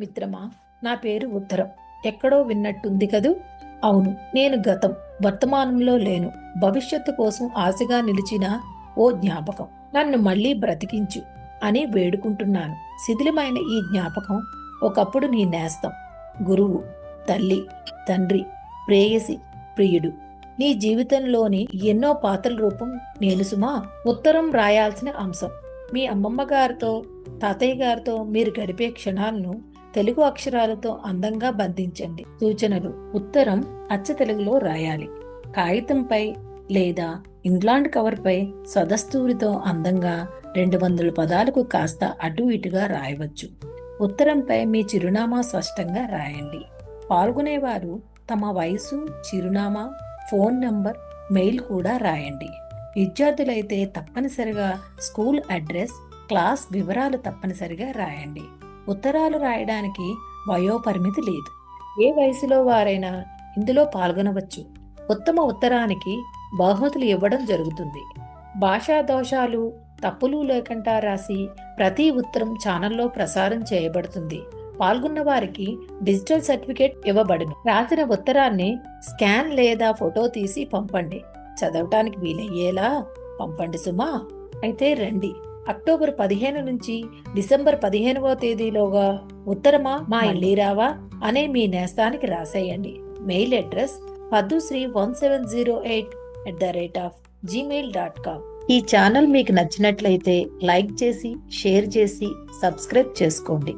మిత్రమా నా పేరు ఉత్తరం. ఎక్కడో విన్నట్టుంది కదూ? అవును నేను గతం వర్తమానంలో లేను. భవిష్యత్తు కోసం ఆశగా నిలిచిన ఓ జ్ఞాపకం. నన్ను మళ్ళీ బ్రతికించు అని వేడుకుంటున్నాను. శిథిలమైన ఈ జ్ఞాపకం ఒకప్పుడు నీ నేస్తం. గురువు తల్లి తండ్రి ప్రేయసి ప్రియుడు. నీ జీవితంలోని ఎన్నో పాత్రల రూపం నేను సుమా. ఉత్తరం రాయాల్సిన అంశం. మీ అమ్మమ్మ గారితో తాతయ్య గారితో మీరు గడిపే క్షణాలను తెలుగు అక్షరాలతో అందంగా బంధించండి. సూచనలు. ఉత్తరం అచ్చ తెలుగులో రాయాలి. కాగితంపై లేదా ఇంగ్లాండ్ కవర్పై స్వదస్తూరితో అందంగా రెండు వందల పదాలకు కాస్త అటు ఇటుగా రాయవచ్చు. ఉత్తరంపై మీ చిరునామా స్పష్టంగా రాయండి. పాల్గొనేవారు తమ వయసు చిరునామా ఫోన్ నంబర్ మెయిల్ కూడా రాయండి. విద్యార్థులైతే తప్పనిసరిగా స్కూల్ అడ్రస్ క్లాస్ వివరాలు తప్పనిసరిగా రాయండి. ఉత్తరాలు రాయడానికి వయోపరిమితి లేదు. ఏ వయసులో వారైనా ఇందులో పాల్గొనవచ్చు. ఉత్తమ ఉత్తరానికి బహుమతులు ఇవ్వడం జరుగుతుంది. భాషా దోషాలు తప్పులు లేకుండా రాసి ప్రతి ఉత్తరం ఛానల్లో ప్రసారం చేయబడుతుంది. పాల్గొన్న వారికి డిజిటల్ సర్టిఫికేట్ ఇవ్వబడును. రాసిన ఉత్తరాన్ని స్కాన్ లేదా ఫోటో తీసి పంపండి. చదవటానికి వీలయ్యేలా పంపండి సుమా. అయితే రండి. అక్టోబర్ పదిహేను నుంచి డిసెంబర్ పదిహేనవ తేదీలోగా ఉత్తరమా మా ఇల్లీరావా అనే మీ నేస్తానికి రాసేయండి. Mail address Paddusri one seven zero eight at the rate of Gmail dot com. ఈ ఛానల్ మీకు నచ్చినట్లయితే లైక్ చేసి షేర్ చేసి సబ్స్క్రైబ్ చేసుకోండి.